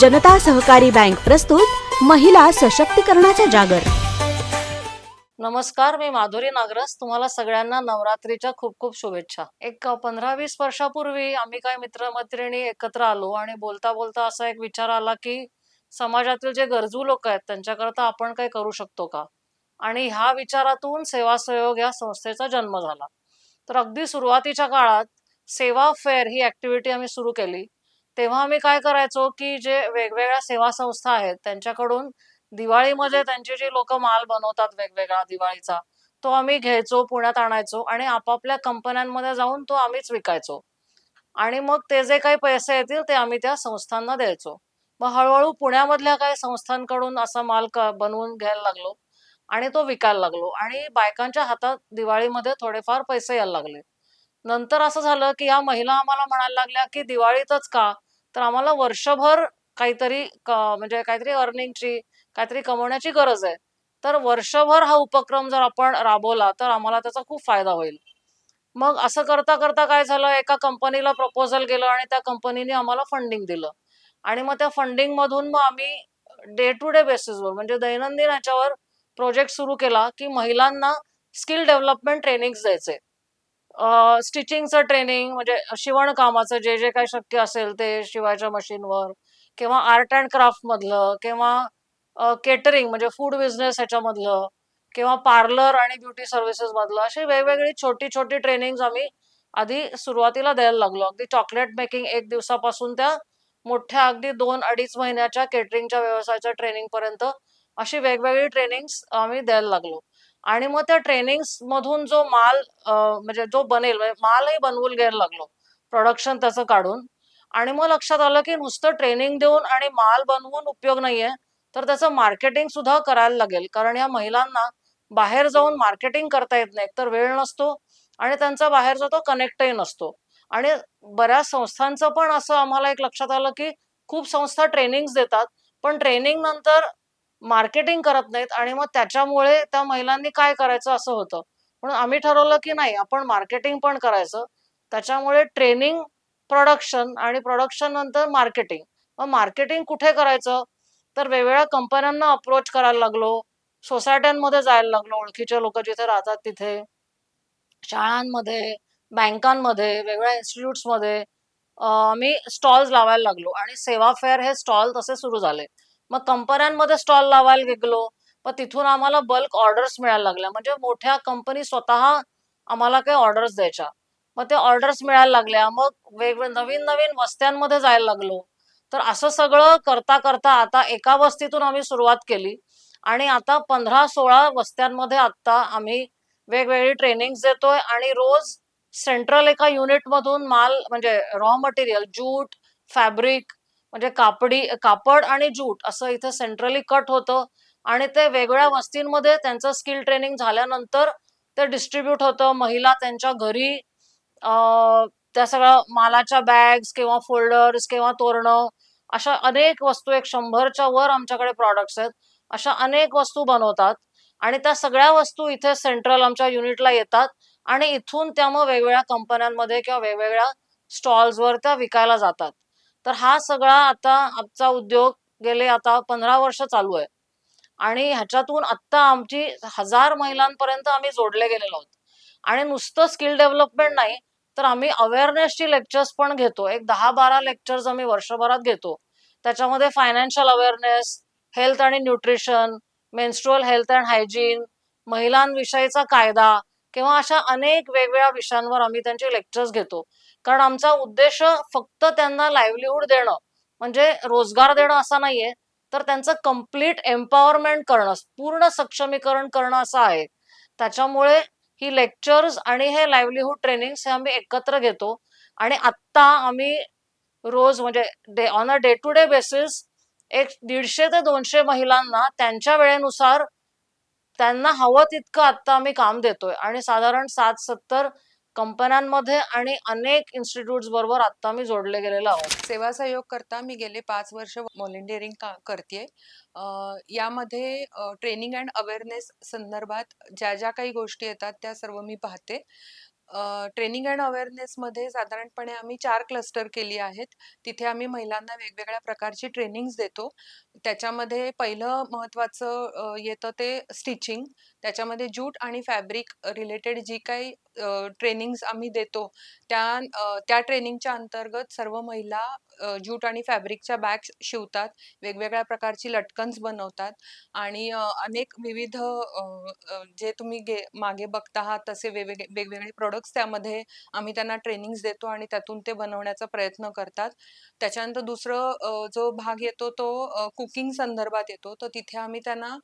जनता सहकारी बँक प्रस्तुत महिला सशक्तीकरणाचा जागर. नमस्कार मी माधुरी नागरस. तुम्हाला सगळ्यांना नवरात्रीच्या खूप खूप शुभेच्छा. एक पंधरा वीस वर्षापूर्वी आम्ही काय मित्रमैत्रिणी एकत्र आलो आणि बोलता बोलता असा एक विचार आला की समाजातील जे गरजू लोक आहेत त्यांच्याकरता आपण काही करू शकतो का? आणि ह्या विचारातून सेवा सहयोग या संस्थेचा जन्म झाला. तर अगदी सुरुवातीच्या काळात सेवा फेअर ही ऍक्टिव्हिटी आम्ही सुरू केली. तेव्हा आम्ही काय करायचो की जे वेगवेगळ्या सेवा संस्था आहेत त्यांच्याकडून दिवाळीमध्ये त्यांचे जे लोक माल बनवतात वेगवेगळा दिवाळीचा तो आम्ही घ्यायचो पुण्यात आणायचो आणि आपापल्या कंपन्यांमध्ये जाऊन तो आम्हीच विकायचो. आणि मग ते जे काही पैसे येतील ते आम्ही त्या संस्थांना द्यायचो. मग हळूहळू पुण्यामधल्या काही संस्थांकडून असा माल बनवून घ्यायला लागलो आणि तो विकायला लागलो. आणि बायकांच्या हातात दिवाळीमध्ये थोडेफार पैसे यायला लागले. नंतर असं झालं की या महिला आम्हाला म्हणायला लागल्या की दिवाळीतच का? तर आम्हाला वर्षभर काहीतरी म्हणजे काहीतरी अर्निंगची काहीतरी कमवण्याची गरज आहे. तर वर्षभर हा उपक्रम जर आपण राबवला तर आम्हाला त्याचा खूप फायदा होईल. मग असं करता करता काय झालं? एका कंपनीला प्रपोजल गेलं आणि त्या कंपनीने आम्हाला फंडिंग दिलं. आणि मग त्या फंडिंग मधून मग आम्ही डे टू डे बेसिसवर म्हणजे दैनंदिन ह्याच्यावर प्रोजेक्ट सुरू केला की महिलांना स्किल डेव्हलपमेंट ट्रेनिंग द्यायचे. स्टिचिंगचं ट्रेनिंग म्हणजे शिवणकामाचं जे जे काही शक्य असेल ते शिवायच्या मशीनवर किंवा आर्ट अँड क्राफ्ट मधलं किंवा केटरिंग म्हणजे फूड बिझनेस ह्याच्यामधलं किंवा पार्लर आणि ब्युटी सर्व्हिसेस मधलं अशी वेगवेगळी छोटी छोटी ट्रेनिंग आम्ही आधी सुरुवातीला द्यायला लागलो. अगदी चॉकलेट मेकिंग एक दिवसापासून त्या मोठ्या अगदी दोन अडीच महिन्याच्या केटरिंगच्या व्यवसायाच्या ट्रेनिंग पर्यंत अशी वेगवेगळी ट्रेनिंग आम्ही द्यायला लागलो. आणि मग त्या ट्रेनिंग्स मधून जो माल म्हणजे जो बनेल म्हणजे मालही बनवून घ्यायला लागलो प्रोडक्शन त्याचं काढून. आणि मग लक्षात आलं की नुसतं ट्रेनिंग देऊन आणि माल बनवून उपयोग नाहीये तर त्याचं मार्केटिंग सुद्धा करायला लागेल. कारण या महिलांना बाहेर जाऊन मार्केटिंग करता येत नाही तर वेळ नसतो आणि त्यांचा बाहेरचा तो कनेक्टही नसतो. आणि बऱ्याच संस्थांचं पण असं आम्हाला एक लक्षात आलं की खूप संस्था ट्रेनिंग देतात पण ट्रेनिंग नंतर मार्केटिंग करत नाहीत आणि मग त्याच्यामुळे त्या महिलांनी काय करायचं असं होतं. म्हणून आम्ही ठरवलं की नाही आपण मार्केटिंग पण करायचं. त्याच्यामुळे ट्रेनिंग प्रोडक्शन आणि प्रोडक्शन नंतर मार्केटिंग मग मार्केटिंग कुठे करायचं? तर वेगवेगळ्या कंपन्यांना अप्रोच करायला लागलो. सोसायट्यांमध्ये जायला लागलो ओळखीचे लोक जिथे राहतात तिथे. शाळांमध्ये बँकांमध्ये वेगवेगळ्या इन्स्टिट्यूट्समध्ये आम्ही स्टॉल्स लावायला लागलो. आणि सेवा फेअर हे स्टॉल तसे सुरू झाले. मग कंपन्यांमध्ये स्टॉल लावायला गेलो मग तिथून आम्हाला बल्क ऑर्डर्स मिळायला लागल्या. म्हणजे मोठ्या कंपनी स्वतः आम्हाला काही ऑर्डर्स द्यायच्या. मग ते ऑर्डर्स मिळायला लागल्या. मग वेगवेगळ्या नवीन नवीन वस्त्यांमध्ये जायला लागलो. तर असं सगळं करता करता आता एका वस्तीतून आम्ही सुरुवात केली. आणि आता पंधरा सोळा वस्त्यांमध्ये आता आम्ही वेगवेगळी ट्रेनिंग देतोय. आणि रोज सेंट्रल एका युनिट मधून माल म्हणजे रॉ मटेरियल ज्यूट फॅब्रिक म्हणजे कापडी कापड आणि ज्यूट असं इथे सेंट्रली कट होतं आणि ते वेगवेगळ्या वस्तींमध्ये त्यांचं स्किल ट्रेनिंग झाल्यानंतर ते डिस्ट्रीब्यूट होतं. महिला त्यांच्या घरी त्या सगळ्या मालाच्या बॅग्स किंवा फोल्डर्स किंवा तोरणं अशा अनेक वस्तू एक शंभरच्या वर आमच्याकडे प्रॉडक्ट्स आहेत. अशा अनेक वस्तू बनवतात आणि त्या सगळ्या वस्तू इथे सेंट्रल आमच्या युनिटला येतात आणि इथून त्या मग वेगवेगळ्या कंपन्यांमध्ये किंवा वेगवेगळ्या स्टॉल्सवर त्या विकायला जातात. तर हा सगळा आता आमचा उद्योग गेले आता पंधरा वर्ष चालू आहे. आणि ह्याच्यातून आत्ता आमची हजार महिलांपर्यंत आम्ही जोडले गेलेलो आहोत. आणि नुसतं स्किल डेव्हलपमेंट नाही तर आम्ही अवेअरनेसची लेक्चर्स पण घेतो. एक दहा बारा लेक्चर्स आम्ही वर्षभरात घेतो. त्याच्यामध्ये फायनान्शियल अवेअरनेस हेल्थ आणि nutrition menstrual health and hygiene महिलांविषयीचा कायदा किंवा अशा अनेक वेगवेगळ्या विषयांवर आम्ही त्यांचे लेक्चर्स घेतो. कारण आमचा उद्देश फक्त त्यांना लाईव्हलीहूड देणं म्हणजे रोजगार देणं असा नाहीये तर त्यांचं कंप्लीट एम्पॉवरमेंट करणं पूर्ण सक्षमीकरण करणं असं आहे. त्याच्यामुळे ही लेक्चर्स आणि हे लाईव्हलीहूड ट्रेनिंग हे आम्ही एकत्र घेतो. आणि आत्ता आम्ही रोज म्हणजे on a day to day basis एक दीडशे ते दोनशे महिलांना त्यांच्या वेळेनुसार त्यांना हवं तितकं आत्ता आम्ही काम देतोय. आणि साधारण सात सत्तर कंपन्यांमध्ये आणि अनेक इन्स्टिट्यूट बरोबर आत्ता मी जोडले गेलेलो आहोत सेवा सहयोग करता मी गेले पाच वर्ष व्हॉलेंटिअरिंग का करते यामध्ये ट्रेनिंग अँड अवेअरनेस संदर्भात ज्या ज्या काही गोष्टी येतात त्या सर्व मी पाहते. ट्रेनिंग अँड अवेअरनेसमध्ये साधारणपणे आम्ही चार क्लस्टर केली आहेत. तिथे आम्ही महिलांना वेगवेगळ्या प्रकारची ट्रेनिंग्स देतो. त्याच्यामध्ये पहिलं महत्त्वाचं येतं ते स्टिचिंग त्याच्यामध्ये जूट आणि फॅब्रिक रिलेटेड जी काही ट्रेनिंग्स आम्ही देतो त्या त्या ट्रेनिंगच्या अंतर्गत सर्व महिला ज्यूट जूट आणि फॅब्रिकच्या बॅग्स शिवतात वेगवेगळ्या प्रकारची लटकन्स बनवतात आणि अनेक विविध जे तुम्ही गे मागे बघता आहात तसे वेगवेगळे वेगवेगळे प्रोडक्ट्स त्यामध्ये आम्ही त्यांना ट्रेनिंग्स देतो आणि त्यातून ते बनवण्याचा प्रयत्न करतात. त्याच्यानंतर दुसरं जो भाग येतो तो कुकिंग संदर्भात येतो. तर तिथे आम्ही त्यांना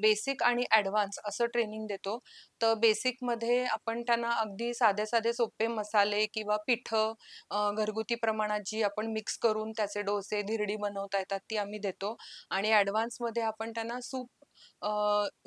बेसिक आणि ॲडव्हान्स असं ट्रेनिंग देतो. तर बेसिकमध्ये आपण त्यांना अगदी साधे साधे सोपे मसाले किंवा पिठं घरगुती प्रमाणात जी आपण मिक्स करून त्याचे डोसे धिरडी बनवता येतात ती आम्ही देतो. आणि ॲडव्हान्समध्ये आपण त्यांना सूप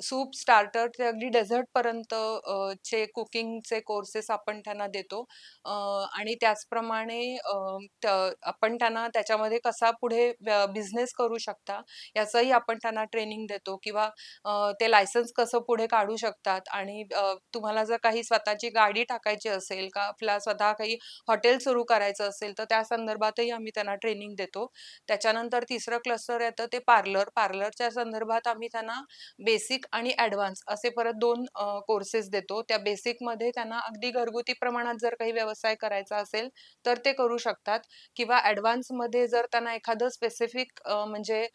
सूप स्टार्टर ते अगदी डेझर्टपर्यंत अ, चे कुकिंगचे कोर्सेस आपण त्यांना देतो. अ, आणि त्याचप्रमाणे अ, त- आपण त्यांना त्याच्यामध्ये कसा पुढे बिझनेस करू शकता याचंही आपण त्यांना ट्रेनिंग देतो. किंवा अ, ते लायसन्स कसं पुढे काढू शकतात आणि अ, तुम्हाला जर काही स्वतःची गाडी टाकायची असेल का आपला स्वतः काही हॉटेल सुरू करायचं असेल तर त्या संदर्भातही आम्ही त्यांना ट्रेनिंग देतो. त्याच्यानंतर तिसरं क्लस्टर येतं ते पार्लर पार्लरच्या संदर्भात आम्ही त्यांना बेसिक आणि ॲडव्हान्स असे परत दोन कोर्सेस देतो. त्या बेसिकमध्ये त्यांना अगदी घरगुती प्रमाणात जर काही व्यवसाय करायचा असेल तर ते करू शकतात. किंवा ॲडव्हान्समध्ये जर त्यांना एखादं स्पेसिफिक म्हणजे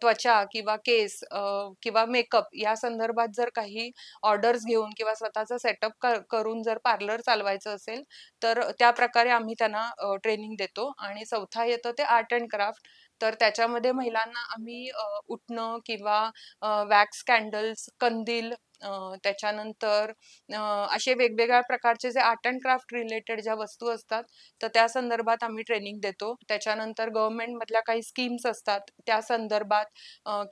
त्वचा किंवा केस किंवा मेकअप या संदर्भात जर काही ऑर्डर्स घेऊन किंवा स्वतःचा सेटअप करून जर पार्लर चालवायचं असेल तर त्या प्रकारे आम्ही त्यांना ट्रेनिंग देतो. आणि चौथा येतं ते आर्ट अँड क्राफ्ट तर त्याच्यामध्ये महिलांना आम्ही उठणं उटणं किंवा वॅक्स कॅन्डल्स कंदील त्याच्यानंतर असे वेगवेगळ्या प्रकारचे जे आर्ट अँड क्राफ्ट रिलेटेड ज्या वस्तू असतात तर त्या संदर्भात आम्ही ट्रेनिंग देतो. त्याच्यानंतर गव्हर्नमेंटमधल्या काही स्कीम्स असतात त्या संदर्भात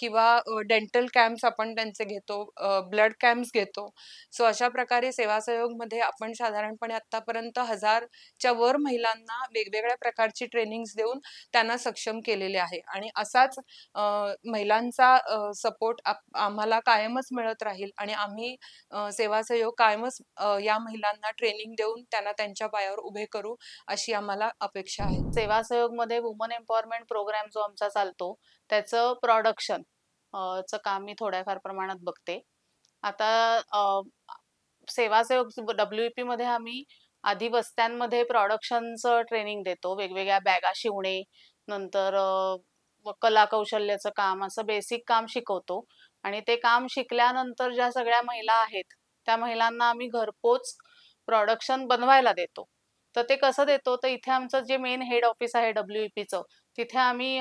किंवा डेंटल कॅम्प्स आपण त्यांचे घेतो ब्लड कॅम्प्स घेतो. सो अशा प्रकारे सेवा सहयोगमध्ये आपण साधारणपणे आतापर्यंत हजारच्या वर महिलांना वेगवेगळ्या प्रकारची ट्रेनिंग देऊन त्यांना सक्षम केलेले आहे. आणि असाच महिलांचा सपोर्ट आम्हाला कायमच मिळत राहील आणि आम्ही सेवा सहयोग कायमच या महिलांना ट्रेनिंग देऊन त्यांना त्यांच्या पायावर उभे करू अशी आम्हाला अपेक्षा आहे. सेवा सहयोगमध्ये वुमन एम्पॉवरमेंट प्रोग्राम जो आमचा चालतो त्याचं प्रॉडक्शन चं काम मी थोड्याफार प्रमाणात बघते. आता सेवा सहयोग डब्ल्यू मध्ये आम्ही आधी वस्त्यांमध्ये प्रॉडक्शनचं ट्रेनिंग देतो. वेगवेगळ्या बॅगा शिवणे नंतर कला कौशल्याचं काम असं बेसिक काम शिकवतो. आणि ते काम शिकल्यानंतर ज्या सगळ्या महिला आहेत त्या महिलांना आम्ही घरपोच प्रोडक्शन बनवायला देतो. तर ते कसं देतो? तर इथे आमचं जे मेन हेड ऑफिस आहे डब्ल्यू पीचं तिथे आम्ही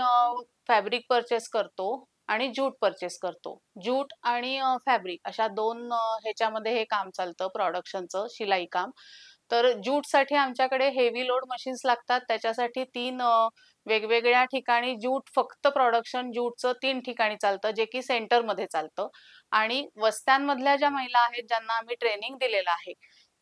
फॅब्रिक परचेस करतो आणि ज्यूट परचेस करतो. ज्यूट आणि फॅब्रिक अशा दोन ह्याच्यामध्ये हे काम चालतं प्रोडक्शनचं शिलाई काम. तर ज्यूटसाठी आमच्याकडे हेवी लोड मशीन्स लागतात. त्याच्यासाठी तीन वेगवेगळ्या ठिकाणी ज्यूट फक्त प्रोडक्शन ज्यूटचं तीन ठिकाणी चालतं जे की सेंटरमध्ये चालतं. आणि वस्त्यांमधल्या ज्या महिला आहेत ज्यांना आम्ही ट्रेनिंग दिलेलं आहे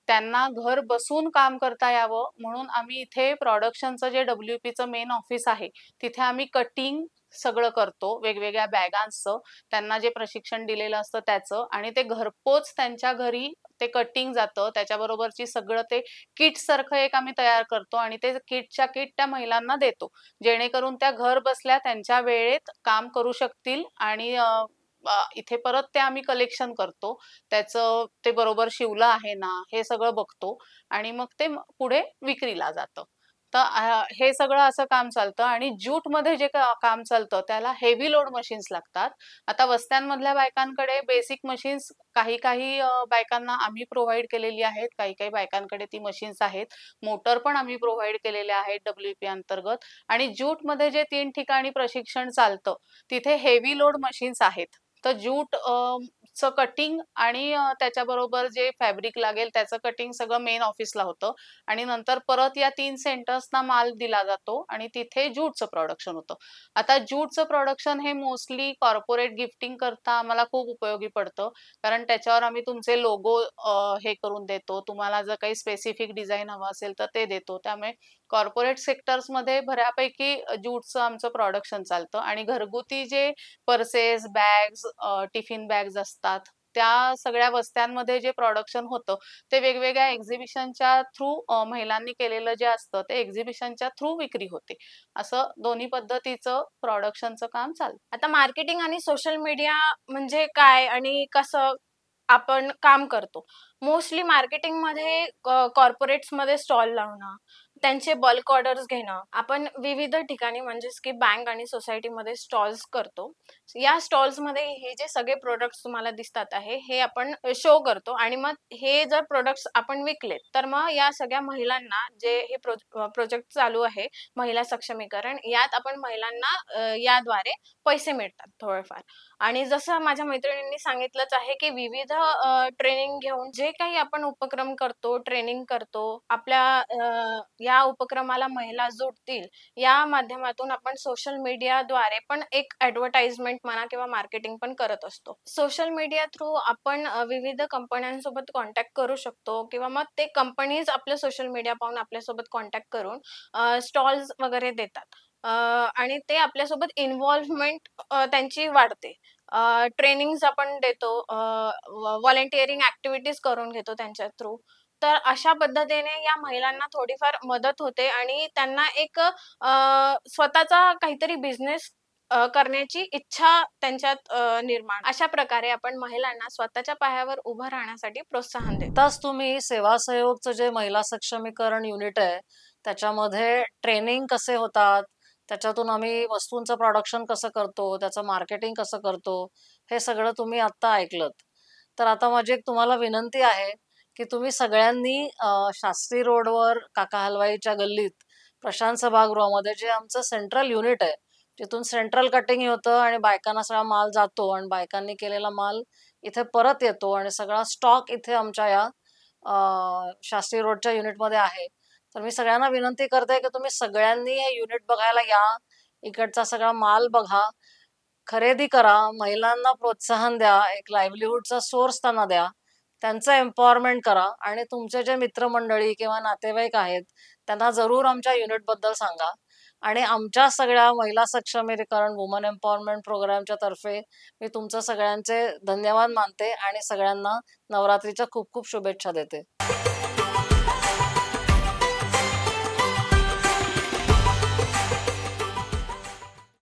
त्यांना घर बसून काम करता यावं म्हणून आम्ही इथे प्रॉडक्शनचं जे डब्ल्यू पीचं मेन ऑफिस आहे तिथे आम्ही कटिंग सगळं करतो वेगवेगळ्या बॅगांचं त्यांना जे प्रशिक्षण दिलेलं असतं त्याचं. आणि ते घरपोच त्यांच्या घरी ते कटिंग जातं. त्याच्याबरोबरची सगळं ते किट सारखं एक आम्ही तयार करतो आणि ते किटच्या किट त्या महिलांना देतो. जेणेकरून त्या घर बसल्या त्यांच्या वेळेत काम करू शकतील आणि इथे परत ते आम्ही कलेक्शन करतो. त्याचं ते बरोबर शिवलं आहे ना हे सगळं बघतो आणि मग ते पुढे विक्रीला जातं. तर हे सगळं असं काम चालतं आणि ज्यूटमध्ये जे काम चालतं त्याला हेवी लोड मशीन्स लागतात. आता वस्त्यांमधल्या बायकांकडे बेसिक मशीन्स काही काही बायकांना आम्ही प्रोव्हाइड केलेली आहेत. काही काही बायकांकडे ती मशीन्स आहेत. मोटर पण आम्ही प्रोव्हाइड केलेले आहेत डब्ल्यूपी अंतर्गत. आणि ज्यूटमध्ये जे तीन ठिकाणी प्रशिक्षण चालतं तिथे हेवी लोड मशीन्स आहेत. तर ज्यूट च चं कटिंग आणि त्याच्याबरोबर जे फॅब्रिक लागेल त्याचं कटिंग सगळं मेन ऑफिसला होतं. आणि नंतर परत या तीन सेंटर्सना माल दिला जातो आणि तिथे ज्यूटचं प्रोडक्शन होतं. आता ज्यूटचं प्रोडक्शन हे मोस्टली कॉर्पोरेट गिफ्टिंग करता आम्हाला खूप उपयोगी पडतं. कारण त्याच्यावर आम्ही तुमचे लोगो हे करून देतो. तुम्हाला जर काही स्पेसिफिक डिझाईन हवं असेल तर ते देतो. त्यामुळे कॉर्पोरेट सेक्टर्समध्ये बऱ्यापैकी ज्यूटचं आमचं प्रोडक्शन चालतं आणि घरगुती जे पर्सेस बॅग्स टिफिन बॅग्स असतात त्या सगळ्या वस्त्यांमध्ये जे प्रोडक्शन होतं ते वेगवेगळ्या एक्झिबिशनच्या थ्रू महिलांनी केलेलं जे असतं ते एक्झिबिशनच्या थ्रू विक्री होते. असं दोन्ही पद्धतीचं प्रोडक्शनचं काम चालतं. आता मार्केटिंग आणि सोशल मीडिया म्हणजे काय आणि कसं आपण काम करतो? मोस्टली मार्केटिंगमध्ये कॉर्पोरेट्समध्ये स्टॉल लावणं त्यांचे बल्क ऑर्डर्स घेणं. आपण विविध ठिकाणी म्हणजेच की बँक आणि सोसायटीमध्ये स्टॉल्स करतो. या स्टॉल्समध्ये हे जे सगळे प्रोडक्ट्स तुम्हाला दिसतात आहे हे आपण शो करतो. आणि मग हे जर प्रोडक्ट्स आपण विकलेत तर मग या सगळ्या महिलांना जे हे प्रोजेक्ट चालू आहे महिला सक्षमीकरण यात आपण महिलांना याद्वारे पैसे मिळतात थोडेफार. आणि जसं माझ्या मैत्रिणींनी सांगितलंच आहे की विविध ट्रेनिंग घेऊन जे काही आपण उपक्रम करतो ट्रेनिंग करतो आपल्या या उपक्रमाला महिला जोडतील या माध्यमातून आपण सोशल मीडियाद्वारे पण एक ऍडव्हर्टाइजमेंट म्हणा किंवा मार्केटिंग पण करत असतो. सोशल मीडिया थ्रू आपण विविध कंपन्यांसोबत कॉन्टॅक्ट करू शकतो किंवा मग ते कंपनीज आपल्या सोशल मीडिया पाहून आपल्यासोबत कॉन्टॅक्ट करून स्टॉल्स वगैरे देतात. आणि ते आपल्यासोबत इन्व्हॉल्वमेंट त्यांची वाढते. ट्रेनिंग्स आपण देतो व्हॉलेंटिअरिंग ऍक्टिव्हिटीज करून घेतो त्यांच्या थ्रू तर अशा पद्धतीने या महिलांना थोडीफार मदत होते आणि त्यांना एक स्वतःचा काहीतरी बिझनेस करण्याची इच्छा त्यांच्यात निर्माण. अशा प्रकारे आपण महिलांना स्वतःच्या पायावर उभं राहण्यासाठी प्रोत्साहन देतो. तुम्ही सेवा सहयोगचं जे महिला सक्षमीकरण युनिट आहे त्याच्यामध्ये ट्रेनिंग कसे होतात त्याच्यातून आम्ही वस्तूंचं प्रोडक्शन कसं करतो त्याचं मार्केटिंग कसं करतो हे सगळं तुम्ही आत्ता ऐकलं तर आता माझी एक तुम्हाला विनंती आहे की तुम्ही सगळ्यांनी शास्त्री रोडवर काका हलवाईच्या गल्लीत प्रशांत सभागृहामध्ये जे आमचं सेंट्रल युनिट आहे तिथून सेंट्रल कटिंग होतं आणि बायकांना सगळा माल जातो आणि बायकांनी केलेला माल इथे परत येतो आणि सगळा स्टॉक इथे आमच्या या शास्त्री रोडच्या युनिटमध्ये आहे. तर मी सगळ्यांना विनंती करते की तुम्ही सगळ्यांनी हे युनिट बघायला या. इकडचा सगळा माल बघा. खरेदी करा. महिलांना प्रोत्साहन द्या. एक लाईव्हलीहूडचा सोर्स त्यांना द्या. त्यांचं एम्पॉवरमेंट करा आणि तुमचे जे मित्रमंडळी किंवा नातेवाईक आहेत त्यांना जरूर आमच्या युनिटबद्दल सांगा. आणि आमच्या सगळ्या महिला सक्षमीकरण वुमन एम्पॉवरमेंट प्रोग्रामच्या तर्फे मी तुमचं सगळ्यांचे धन्यवाद मानते आणि सगळ्यांना नवरात्रीच्या खूप खूप शुभेच्छा देते.